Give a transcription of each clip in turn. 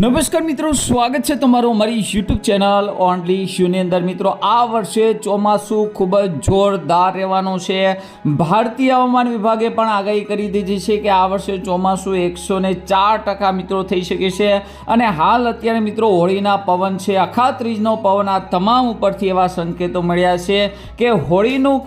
નમસ્કાર મિત્રો, સ્વાગત છે તમારું અમારી યુટ્યુબ ચેનલ ઓનલી શ્યુની અંદર. મિત્રો, આ વર્ષે ચોમાસું ખૂબ જ જોરદાર રહેવાનું છે. ભારતીય હવામાન વિભાગે પણ આગાહી કરી દીધી છે કે આ વર્ષે ચોમાસું એકસો ચાર ટકા મિત્રો થઈ શકે છે. અને હાલ અત્યારે મિત્રો, હોળીના પવન છે. આખા ત્રીજનો પવન આ તમામ ઉપરથી એવા સંકેતો મળ્યા છે કે હોળીનું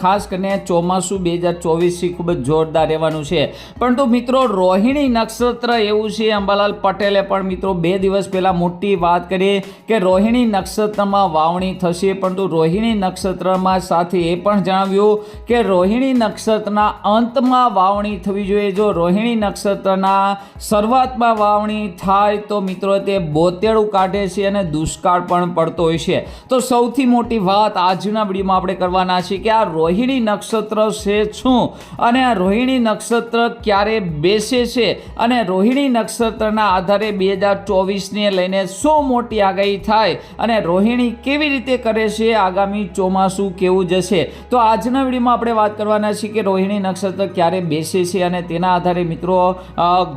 ખાસ કરીને ચોમાસું બે હજાર ચોવીસથી ખૂબ જ જોરદાર રહેવાનું છે. પરંતુ મિત્રો, રોહિણી નક્ષત્ર એવું છે, અંબાલાલ પટેલે પણ મિત્રો, બે દિવસ પહેલા મોટી વાત કરીએ કે રોહિણી નક્ષત્રમાં વાવણી થશે, પરંતુ રોહિણી નક્ષત્રમાં સાથે એ પણ જણાવ્યું કે રોહિણી નક્ષત્રના અંતમાં વાવણી થવી જોઈએ. જો રોહિણી નક્ષત્રના શરૂઆતમાં વાવણી થાય, તો મિત્રો, તે બોતેડું કાઢે છે અને દુષ્કાળ પણ પડતો હોય છે. તો સૌથી મોટી વાત આજના વિડીયોમાં આપણે કરવાના છે કે આ રોહિણી નક્ષત્ર છે શું? અને આ રોહિણી નક્ષત્ર ક્યારે બેસે છે? અને રોહિણી નક્ષત્રના આધારે બે હજાર ચોવીસને લઈને શું મોટી આગાહી થાય અને રોહિણી કેવી રીતે કરે છે, આગામી ચોમાસું કેવું જશે? તો આજના વિડીયોમાં આપણે વાત કરવાના છીએ કે રોહિણી નક્ષત્ર ક્યારે બેસે છે અને તેના આધારે મિત્રો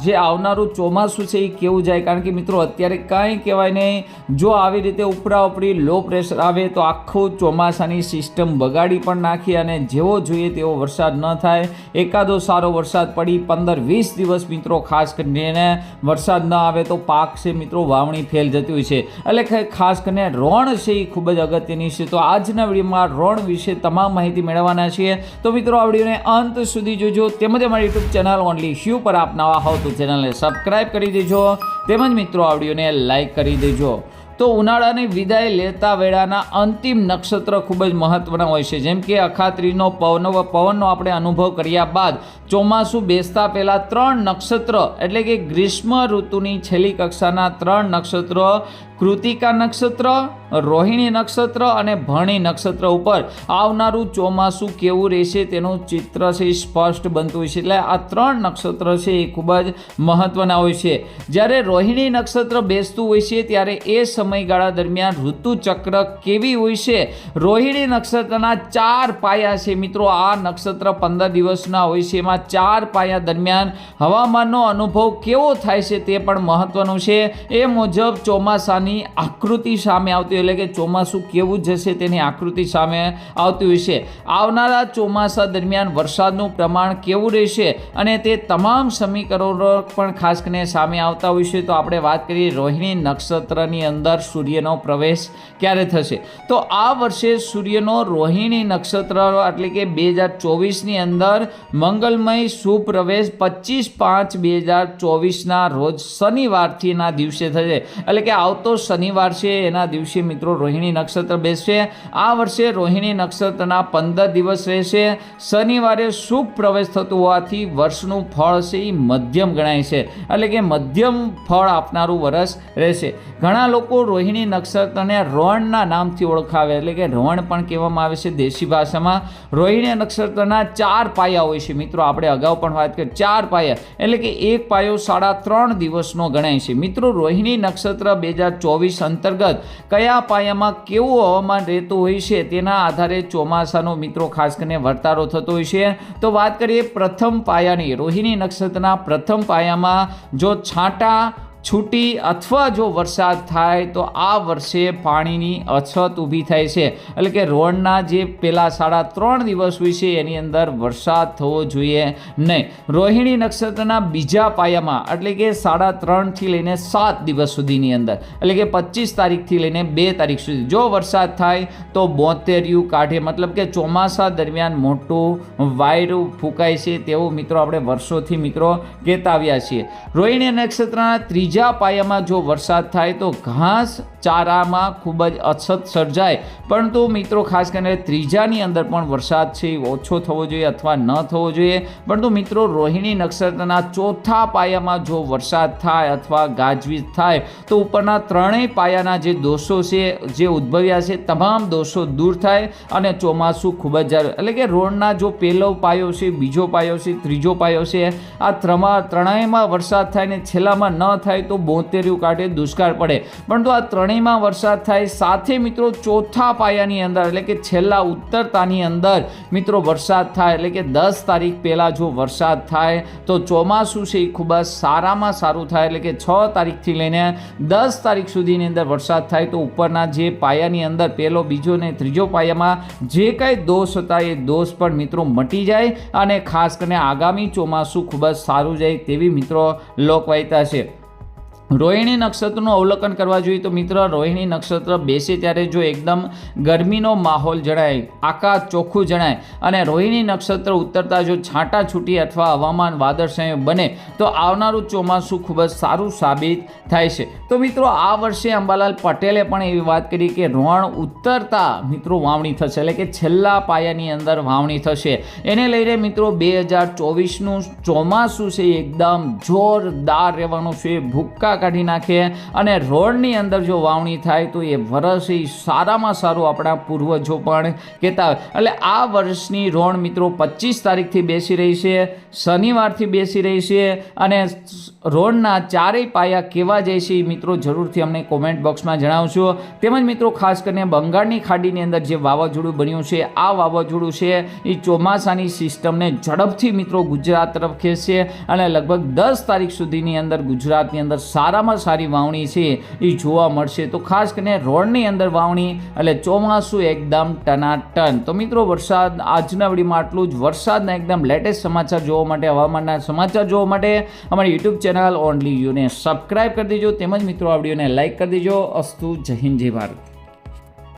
જે આવનારું ચોમાસું છે એ કેવું જાય? કારણ કે મિત્રો, અત્યારે કાંઈ કહેવાય નહીં, જો આવી રીતે ઉપરા ઉપરી લો પ્રેશર આવે તો આખું ચોમાસાની સિસ્ટમ બગાડી પણ નાખી અને જેવો જોઈએ તેવો વરસાદ ન થાય. એકાદો સારો વરસાદ પડી, પંદર વીસ દિવસ મિત્રો ખાસ કરીને વરસાદ ન આવે તો પાક છે મિત્રો, વાવણી ફેલ જતી હોય છે. એટલે ખાસ કરીને રોણ છે એ ખૂબ જ અગત્યની છે. તો આજના વિડીયોમાં રોણ વિશે તમામ માહિતી મેળવવાના છીએ. તો મિત્રો, આ વિડીયોને અંત સુધી જોજો. તેમજ અમારી યુટ્યુબ ચેનલ ઓનલી શ્યુ પર આપ નવા હોવ તો ચેનલને સબસ્ક્રાઈબ કરી દેજો. તેમજ મિત્રો, આ વિડીયોને લાઈક કરી દેજો. તો ઉનાળાની વિદાય લેતા વેળાના અંતિમ નક્ષત્ર ખૂબ જ મહત્ત્વના હોય છે. જેમ કે અખાત્રીનો પવનો પવનનો આપણે અનુભવ કર્યા બાદ ચોમાસું બેસતા પહેલાં ત્રણ નક્ષત્ર, એટલે કે ગ્રીષ્મ ઋતુની છેલ્લી કક્ષાના ત્રણ નક્ષત્ર, કૃતિકા નક્ષત્ર રોહિણી નક્ષત્ર અને ભણી નક્ષત્ર ઉપર આવનારું ચોમાસું કેવું રહેશે તેનું ચિત્ર છે સ્પષ્ટ બનતું હોય છે એટલે આ ત્રણ નક્ષત્ર છે એ ખૂબ જ મહત્ત્વના હોય છે. જ્યારે રોહિણી નક્ષત્ર બેસતું હોય છે ત્યારે એ સમયગાળા દરમિયાન ઋતુચક્ર કેવી હોય છે? રોહિણી નક્ષત્રના ચાર પાયા છે. મિત્રો, આ નક્ષત્ર પંદર દિવસના હોય છે. એમાં ચાર પાયા દરમિયાન હવામાનનો અનુભવ કેવો થાય છે તે પણ મહત્ત્વનું છે. એ મુજબ ચોમાસાની આકૃતિ સામે આવતી એટલે કે ચોમાસું કેવું જશે તેની આકૃતિ સામે આવતી હોય છે. આવનારા ચોમાસા દરમિયાન વરસાદનું પ્રમાણ કેવું રહેશે અને તે તમામ સમીકરણો પણ ખાસ કરીને સામે આવતા હોય છે. તો આપણે વાત કરીએ રોહિણી નક્ષત્રની અંદર સૂર્યનો પ્રવેશ ક્યારે થશે? તો આ વર્ષે સૂર્યનો રોહિણી નક્ષત્ર એટલે કે બે હજાર ચોવીસની અંદર મંગલમય સુપ્રવેશ પ્રવેશ પચીસ પાંચ બે હજાર ચોવીસના રોજ શનિવારથી ના દિવસે થશે. એટલે કે આવતો શનિવાર છે એના દિવસે મિત્રો, રોહિણી નક્ષત્ર બેસશે. આ વર્ષે રોહિણી નક્ષત્રના પંદર દિવસ રહેશે. શનિવારે શુભ પ્રવેશ થતું હોવાથી વર્ષનું ફળ છે એ મધ્યમ ગણાય છે. એટલે કે મધ્યમ ફળ આપનારું વર્ષ રહેશે. ઘણા લોકો રોહિણી નક્ષત્રને રોણના નામથી ઓળખાવે, એટલે કે રોણ પણ કહેવામાં આવે છે દેશી ભાષામાં. રોહિણી નક્ષત્રના ચાર પાયા હોય છે મિત્રો, આપણે અગાઉ પણ વાત કરી. ચાર પાયા, એટલે કે એક પાયો સાડા ત્રણ દિવસનો ગણાય છે. મિત્રો, રોહિણી નક્ષત્ર બે હજાર ચોવીસ અંતર્ગત કયા પાયામાં કેવું હવામાન રહેતું હોય છે તેના આધારે ચોમાસાનો મિત્રો ખાસ કરીને વર્તારો થતો હોય છે. તો વાત કરીએ પ્રથમ પાયાની. રોહિણી નક્ષત્રના પ્રથમ પાયામાં જો છાંટા છૂટી અથવા જો વરસાદ થાય તો આ વર્ષે પાણીની અછત ઊભી થાય છે. એટલે કે રોડના જે પેલા સાડા ત્રણ દિવસ હોય છે, એની અંદર વરસાદ થવો જોઈએ નહીં. રોહિણી નક્ષત્રના બીજા પાયામાં, એટલે કે સાડા ત્રણથી લઈને સાત દિવસ સુધીની અંદર, એટલે કે પચીસ તારીખથી લઈને બે તારીખ સુધી. જો વરસાદ થાય તો બોતેરિયું કાઢે. મતલબ કે ચોમાસા દરમિયાન મોટું વાયરું ફૂંકાય છે તેવું મિત્રો આપણે વર્ષોથી મિત્રો કહેતા આવ્યા છીએ. રોહિણી નક્ષત્રના ત્રીજા પાયામાં જો વરસાદ થાય તો ઘાસ ચારામાં ખૂબ જ અછત સર્જાય. પરંતુ મિત્રો, ખાસ કરીને ત્રીજાની અંદર પણ વરસાદ છે ઓછો થવો જોઈએ અથવા ન થવો જોઈએ. પરંતુ મિત્રો, રોહિણી નક્ષત્રના ચોથા પાયામાં જો વરસાદ થાય અથવા ગાજવીજ થાય, તો ઉપરના ત્રણેય પાયાના જે દોષો છે, જે ઉદ્ભવ્યા છે, તમામ દોષો દૂર થાય અને ચોમાસું ખૂબ જ એટલે કે રોડના જો પહેલો પાયો છે, બીજો પાયો છે, ત્રીજો પાયો છે, આ ત્રમા, ત્રણેયમાં વરસાદ થાય ને છેલ્લામાં ન થાય થાય તો બોતેર્યું કાંઠે દુષ્કાળ પડે. પરંતુ આ ત્રણેયમાં વરસાદ થાય, સાથે મિત્રો ચોથા પાયાની અંદર, એટલે કે છેલ્લા ઉત્તરતાની અંદર મિત્રો વરસાદ થાય, એટલે કે દસ તારીખ પહેલાં જો વરસાદ થાય, તો ચોમાસું છે એ ખૂબ જ સારામાં સારું થાય, એટલે કે છ તારીખથી લઈને દસ તારીખ સુધીની અંદર વરસાદ થાય, તો ઉપરના જે પાયાની અંદર પહેલો, બીજો ને ત્રીજો પાયામાં જે કાંઈ દોષ હતા, એ દોષ પણ મિત્રો મટી જાય અને ખાસ કરીને આગામી ચોમાસું ખૂબ જ સારું જાય તેવી મિત્રો લોકવાયતા છે. રોહિણી નક્ષત્રનું અવલોકન કરવા જોઈએ તો મિત્ર, રોહિણી નક્ષત્ર બેસે ત્યારે જો એકદમ ગરમીનો માહોલ જણાય, આકાશ ચોખ્ખું જણાય અને રોહિણી નક્ષત્ર ઉતરતા જો છાંટા છૂટી અથવા હવામાન વાદળછાયું બને, તો આવનારું ચોમાસું ખૂબ જ સારું સાબિત થાય છે. તો મિત્રો, આ વર્ષે અંબાલાલ પટેલે પણ એવી વાત કરી કે રોણ ઉતરતા મિત્રો વાવણી થશે, એટલે કે છેલ્લા પાયાની અંદર વાવણી થશે. એને લઈને મિત્રો, બે હજાર ચોવીસનું ચોમાસું છે, એકદમ જોરદાર રહેવાનું છે, ભૂક્કા કાઢી નાખે અને રોડની અંદર જો વાવણી થાય તો એ વરસ એ સારામાં સારું આપણા પૂર્વજો પણ કહેતા એટલે આ વર્ષની રોણ મિત્રો પચીસ તારીખથી બેસી રહી છે, શનિવારથી બેસી રહી છે અને રોડના ચારેય પાયા કેવા જાય છે એ મિત્રો જરૂરથી અમને કોમેન્ટ બોક્સમાં જણાવશો તેમજ મિત્રો ખાસ કરીને બંગાળની ખાડીની અંદર જે વાવાઝોડું બન્યું છે, આ વાવાઝોડું છે એ ચોમાસાની સિસ્ટમને ઝડપથી મિત્રો ગુજરાત તરફ ખેંચશે અને લગભગ દસ તારીખ સુધીની અંદર ગુજરાતની અંદર સારામાં સારી વાવણી છે, એ જોવા મળશે. તો ખાસ કરીને રોડની અંદર વાવણી એટલે ચોમાસું એકદમ ટનાટન. તો મિત્રો, વરસાદ, આજના વિડીયોમાં આટલું જ. વરસાદના એકદમ લેટેસ્ટ સમાચાર જોવા માટે, હવામાનના સમાચાર જોવા માટે અમારી યુટ્યુબ ચેનલ ઓનલી યુને સબસ્ક્રાઈબ કરી દેજો. તેમજ મિત્રો, આ વિડીયોને લાઇક કરી દેજો. અસ્તુ, જય હિન્દ, જય ભારત.